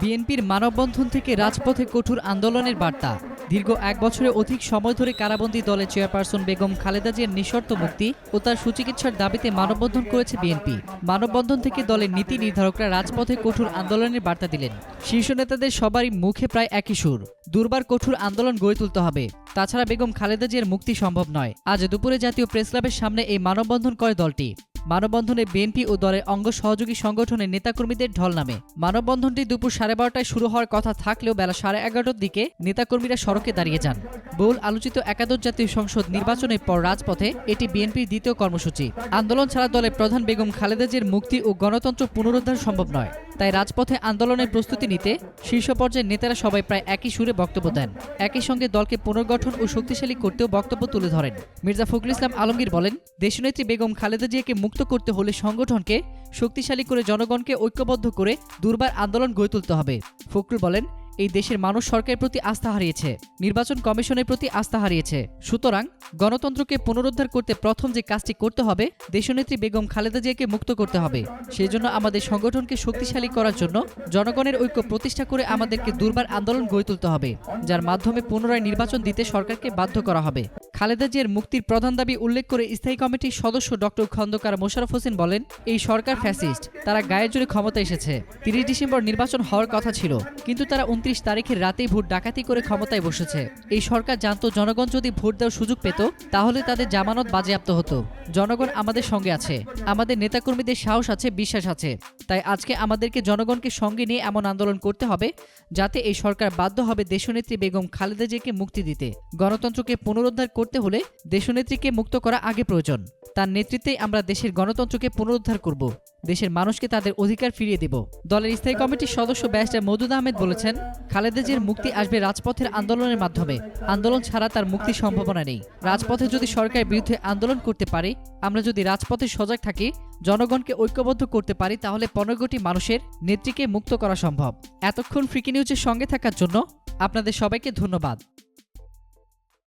বিএনপির মানববন্ধন থেকে রাজপথে কঠোর আন্দোলনের বার্তা। দীর্ঘ এক বছরে অধিক সময় ধরে কারাবন্দী দলের চেয়ারপারসন বেগম খালেদা জিয়ার নিঃশর্ত মুক্তি ও তার সুচিকিৎসার দাবিতে মানববন্ধন করেছে বিএনপি। মানববন্ধন থেকে দলের নীতি নির্ধারকরা রাজপথে কঠোর আন্দোলনের বার্তা দিলেন। শীর্ষ নেতাদের সবারই মুখে প্রায় একই সুর। দুর্বার কঠোর আন্দোলন গড়ে তুলতে হবে। তাছাড়া বেগম খালেদা জিয়ার মুক্তি সম্ভব নয়। আজ দুপুরে জাতীয় প্রেসক্লাবের সামনে এই মানববন্ধন করে দলটি। মানববন্ধনে বিএনপি ও দলের অঙ্গ সহযোগী সংগঠনের নেতাকর্মীদের ঢল নামে। মানববন্ধনটি দুপুর সাড়ে বারোটায় শুরু হওয়ার কথা থাকলেও বেলা সাড়ে এগারোটার দিকে নেতাকর্মীরা সড়কে দাঁড়িয়ে যান। বহুল আলোচিত একাদশ জাতীয় সংসদ নির্বাচনের পর রাজপথে এটি বিএনপির দ্বিতীয় কর্মসূচি। আন্দোলন ছাড়া দলের প্রধান বেগম খালেদাজের মুক্তি ও গণতন্ত্র পুনরুদ্ধার সম্ভব নয়। তাই রাজপথে আন্দোলনের প্রস্তুতি নিতে শীর্ষ পর্যায়ের নেতারা সবাই প্রায় একই সুরে বক্তব্য দেন। একই সঙ্গে দলকে পুনর্গঠন ও শক্তিশালী করতেও বক্তব্য তুলে ধরেন। মির্জা ফখরুল ইসলাম আলমগীর বলেন, দেশনেত্রী বেগম খালেদা জিয়াকে মুক্ত করতে হলে সংগঠনকে শক্তিশালী করে জনগণকে ঐক্যবদ্ধ করে দুর্বার আন্দোলন গড়ে তুলতে হবে। ফখরুল বলেন এই দেশের মানুষ সরকারের প্রতি আস্থা হারিয়েছে, নির্বাচন কমিশনের প্রতি আস্থা হারিয়েছে। সুতরাং গণতন্ত্রকে পুনরুদ্ধার করতে প্রথম যে কাজটি করতে হবে, দেশনেত্রী বেগম খালেদা জিয়াকে মুক্ত করতে হবে। সেজন্য আমাদের সংগঠনকে শক্তিশালী করার জন্য জনগণের ঐক্য প্রতিষ্ঠা করে আমাদেরকে দুর্বার আন্দোলন গড়ে তুলতে হবে, যার মাধ্যমে পুনরায় নির্বাচন দিতে সরকারকে বাধ্য করা হবে। খালেদা জিয়ার মুক্তির প্রধান দাবি উল্লেখ করে স্থায়ী কমিটির সদস্য ডক্টর খন্দকার মোশারফ হোসেন বলেন, এই সরকার ফ্যাসিস্ট, তারা গায়ের জোরে ক্ষমতা এসেছে। তিরিশ ডিসেম্বর নির্বাচন হওয়ার কথা ছিল, কিন্তু তারা উনত্রিশ তারিখের রাতেই ভোট ডাকাতি করে ক্ষমতায় বসেছে। এই সরকার জানতো জনগণ যদি ভোট দেওয়ার সুযোগ পেত, তাহলে তাদের জামানত বাজেয়াপ্ত হতো। জনগণ আমাদের সঙ্গে আছে। আমাদের নেতাকর্মীদের সাহস আছে, বিশ্বাস আছে। তাই আজকে আমাদেরকে জনগণকে সঙ্গে নিয়ে এমন আন্দোলন করতে হবে, যাতে এই সরকার বাধ্য হবে দেশনেত্রী বেগম খালেদা জিয়াকে মুক্তি দিতে। গণতন্ত্রকে পুনরুদ্ধার করতে হলে দেশনেত্রীকে মুক্ত করা আগে প্রয়োজন। তার নেতৃত্বেই আমরা দেশের গণতন্ত্রকে পুনরুদ্ধার করব। দেশের মানুষকে তাদের অধিকার ফিরিয়ে দেব। দলের স্থায়ী কমিটির সদস্য ব্যারিস্টার মৌদুদ আহমেদ বলেছেন, খালেদা জিয়ার মুক্তি আসবে রাজপথের আন্দোলনের মাধ্যমে। আন্দোলন ছাড়া তার মুক্তির সম্ভাবনা নেই। রাজপথে যদি সরকারের বিরুদ্ধে আন্দোলন করতে পারে, আমরা যদি রাজপথে সজাগ থাকি, জনগণকে ঐক্যবদ্ধ করতে পারি, তাহলে পনেরো কোটি মানুষের নেত্রীকে মুক্ত করা সম্ভব। এতক্ষণ ফ্রিকি নিউজের সঙ্গে থাকার জন্য আপনাদের সবাইকে ধন্যবাদ।